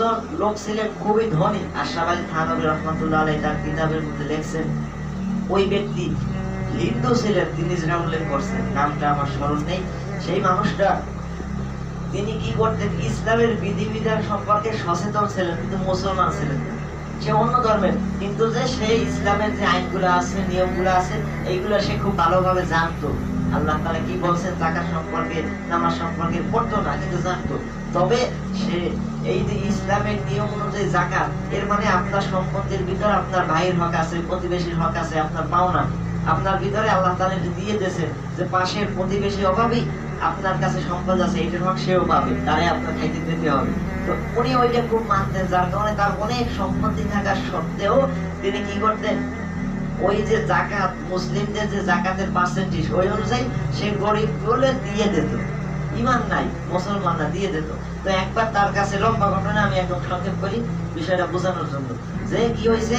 একজন লোক ছিলেন খুবই ধনী আশরাফ আলী থানবী রহমতুল্লাহ আলাই তার কিতাবের মধ্যে লেখছেন, ওই ব্যক্তি হিন্দু ছিলেন তিনি যেটা উল্লেখ করছেন, নামটা আমার স্মরণ নেই, সেই মানুষটা তিনি কি করতেন? ইসলামের বিধিবিধান সম্পর্কে সচেতন ছিলেন, কিন্তু মুসলমান ছিলেন সে অন্য ধর্মের, কিন্তু যে সেই ইসলামের যে আইনগুলো আছে, নিয়মগুলো আছে, এইগুলো সে খুব ভালোভাবে জানতো। আল্লাহ তাআলা কি বলছেন? টাকা সম্পর্কে, নামাজ সম্পর্কে পড়তো না, কিন্তু জানতো। তবে সে এই যে ইসলামের নিয়ম অনুযায়ী জাকাত এর মানে আপনার সম্পত্তির ভিতর আপনার ভাইয়ের হক আছে, প্রতিবেশীর হক আছে, আপনার পাওনা। আপনার ভিতরে আল্লাহ এটা দিয়ে দিয়েছেন যে পাশের প্রতিবেশী অভাবী, আপনার কাছে সম্পদ আছে, এটার হক সেও পাবে তারে আপনার খাইতে দিতে হবে। তো উনি ওইটা খুব মানতেন, যার কারণে তার অনেক সম্পত্তি থাকার সত্ত্বেও তিনি কি করতেন? ওই যে জাকাত মুসলিমদের যে জাকাতের পার্সেন্টেজ ওই অনুযায়ী সে গরিব বলে দিয়ে দিত। ইমান নাই, মুসলমানরা দিয়ে দিত। তো একবার তার কাছে লম্বা ঘটনা আমি একদম সংক্ষেপ করি, বিষয়টা বোঝানোর জন্য। যে কি হয়েছে?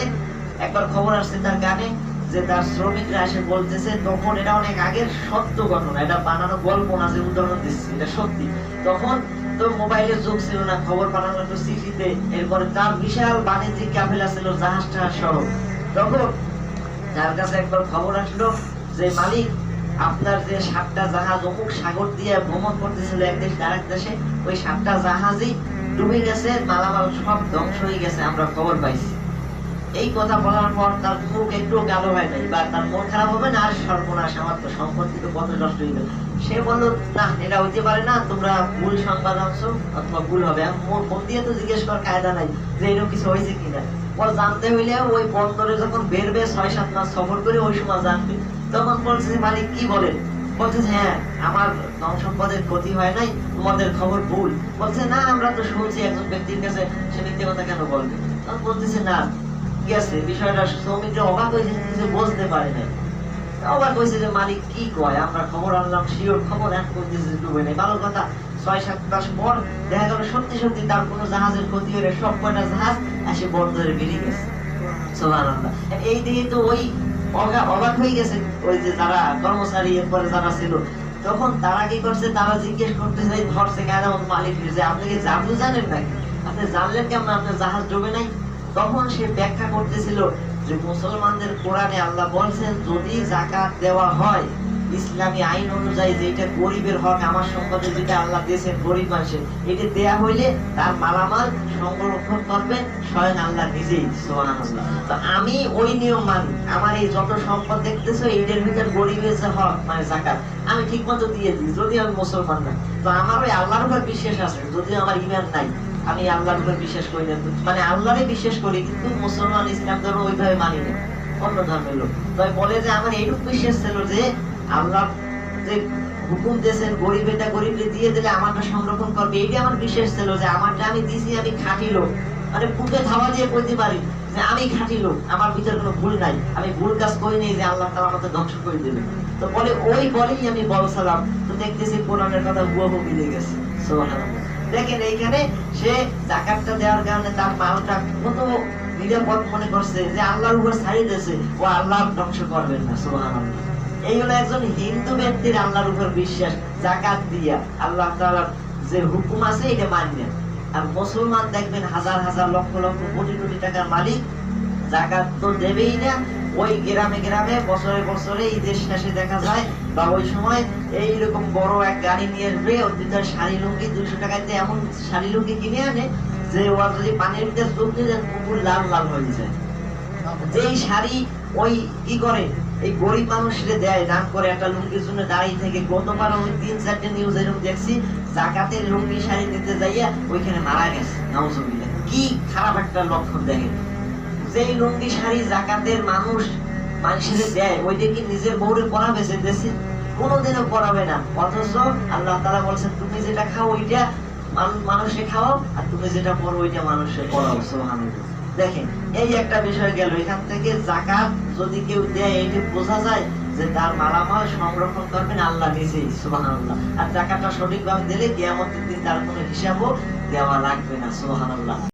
একবার খবর আসছে তার গানে যে তার শ্রমিকরা এসে বলতেছে, তখন এটা অনেক আগের সত্য ঘটনা, এটা বানানো গল্প না যে উদাহরণ দিচ্ছি, এটা সত্যি। তখন তো মোবাইলের যুগ ছিল না, খবর পাঠানো একটু চিঠিতে, এরপরে তার বিশাল বাণিজ্যিক কাফেলা ছিল জাহাজ টাহাজ সহ তখন তার কাছে একবার খবর আসলো যে মালিক আপনার যে সাতটা জাহাজ অমুক সাগর দিয়ে ভ্রমণ করতেছিল এক দেশ আরেক দেশে ওই সাতটা জাহাজই ডুবে গেছে মালামাল সব ধ্বংস হয়ে গেছে আমরা খবর পাইছি। এই কথা বলার পর তার মুখ একটু কালো হয় নাই বা তার মন খারাপ হবে না আর সর্বনাশ আমার তো সম্পত্তি তো কত নষ্ট গেল সে বলল না এটা হইতে পারে না তোমরা ভুল সংবাদ আনছো অথবা ভুল হবে। মোর ফোন দিয়ে তো জিজ্ঞেস করার কায়দা নাই যে এরকম কিছু হয়েছে কিনা। পর জানতে হইলে ওই বন্দরে যখন বেরবে ছয় সাত মাস সফর করে ওই সময় জানবে তখন বলছে যে, মালিক কি বলেন? বলছে যে, হ্যাঁ আমার ধন সম্পদের ক্ষতি হয় নাই তোমাদের খবর ভুল। বলছে না আমরা তো শুনছি একজন ব্যক্তির কাছে সে মিথ্যে কথা কেন বলবে? তখন বলতেছে না গেছে বিষয়টা শ্রমিকরা অবাক হয়েছে কিছু বুঝতে পারে নাই। অবাক হয়েছে যে মালিক কি কয়? আমরা খবর আনলাম শিওর খবর এক করতেছে ডুবে নেই। ভালো কথা ছয় সাত মাস পর দেখা গেল সত্যি সত্যি তার কোনো জাহাজের ক্ষতি হলে সব কয়টা জাহাজ এসে বন্দরে বেরিয়ে গেছে। সুবহানাল্লাহ। এই দিকে তো ওই অবাক হয়ে গেছে। ওই যে যারা কর্মচারী, এরপরে যারা ছিল। তখন তারা কি করছে? তারা জিজ্ঞেস করতেছে চাই ধরছে কেন মালিক ফিরছে। আপনি কি জাদু জানেন নাকি? আপনি জানলেন কেমন? আপনার জাহাজ ডুবে নাই? তখন সে ব্যাখ্যা করতেছিল যে, মুসলমানদের কোরআনে আল্লাহ বলছেন, যদি জাকাত দেওয়া হয় ইসলামী আইন অনুযায়ী যে এটা গরিবের হক, আমার সম্পদে যেটা আল্লাহ দিয়েছেন গরিব মানুষের, এটা দেয়া হইলে তার মালামাল সংরক্ষণ করবেন স্বয়ং আল্লাহ নিজেই তো আমি ওই নিয়ম মানি। আমার এই যত সম্পদ দেখতেছো, এটার ভিতর গরিবের যে হক মানে জাকাত, আমি ঠিক মতো দিয়ে দিই যদি আমি মুসলমান না। তো আমার ওই আল্লাহর উপর বিশ্বাস আছে, যদিও আমার ইমান নাই, আমি আল্লাহর উপর বিশ্বাস করি না। মানে আল্লাহরে বিশ্বাস করি, কিন্তু মুসলমান ইসলাম ধর্ম ওইভাবে মানি না। অন্য ধর্মের বলে যে আমার এইটুকু বিশ্বাস ছিল যে আল্লাহ যে হুকুম দিয়েছেন, গরিব এটা গরিবকে দিয়ে দিলে আমারটা সংরক্ষণ করবে। এইটা আমার বিশ্বাস ছিল যে আমারটা আমি দিছি, আমি খাঁটি লোক। মানে বুকে ধাওয়া দিয়ে কইতে পারি যে আমি খাঁটি লোক, আমার ভিতরে কোনো ভুল নাই। আমি ভুল কাজ করিনি যে আল্লাহ তাআলা আমাকে ধ্বংস করে দেবে তো বলে ওই বলেই আমি বলছিলাম তো দেখতেছি কোরআনের কথা হুবহু মিলে গেছে। দেখেন এইখানে সে জাকাতটা দেওয়ার কারণে তার মালটা কত নিরাপদ মনে করছে যে আল্লাহর উপর ছাড়িয়ে দিয়েছে, ও আল্লাহ ধ্বংস করবেন না, সুবহানাল্লাহ। এই হলো একজন হিন্দু ব্যক্তির আল্লাহর উপর বিশ্বাস, জাকাত দিয়া আল্লাহ তাআলার যে হুকুম আছে এটা মানবেন। আর মুসলমান দেখবেন হাজার হাজার লক্ষ লক্ষ কোটি কোটি টাকার মালিক, জাকাত তো দেবেই না। ওই গ্রামে গ্রামে বছরে বছরে ঈদের শেষে দেখা যায়, বা ওই সময় এইরকম বড় এক গাড়ি নিয়ে আসবে ভিতরে শাড়ি লুঙ্গি দুইশো টাকাতে এমন শাড়ি লুঙ্গি কিনে আনে যে ওর যদি পানির ভিতরে চোখ দিয়ে পুকুর লাল লাল হয়ে যায়। যেই শাড়ি ওই কি করে, এই গরিব মানুষরে দেয়, দান করে, একটা লুঙ্গির জন্য দাঁড়িয়ে থেকে গতবার ওই তিন, চারটে নিউজ এরকম দেখছি, জাকাতের লুঙ্গি শাড়ি নিতে যাইয়া ওইখানে মারা গেছে, নাউজুবিল্লাহ। কি খারাপ একটা লক্ষণ দেখে যেই লুঙ্গি শাড়ি জাকাতের মানুষ মানুষের দেয়, ওইটা কি নিজের বউরে সে দেশে? কোনোদিনও পরাবে না। অথচ আল্লাহ তাআলা বলছেন, তুমি যেটা খাও, ওইটা মানুষে খাও আর তুমি যেটা পড়ো ওইটা মানুষে পড়াও সোহান দেখেন, এই একটা বিষয় গেল, এখান থেকে জাকাত যদি কেউ দেয়, এটি বোঝা যায় যে তার মালামাল সংরক্ষণ করবেন আল্লাহ নিজেই আল্লাহ আর জাকাতটা সঠিকভাবে দিলে কেয়ামতের দিন তার কোনো হিসাবও দেওয়া লাগবে না, সুবহানাল্লাহ।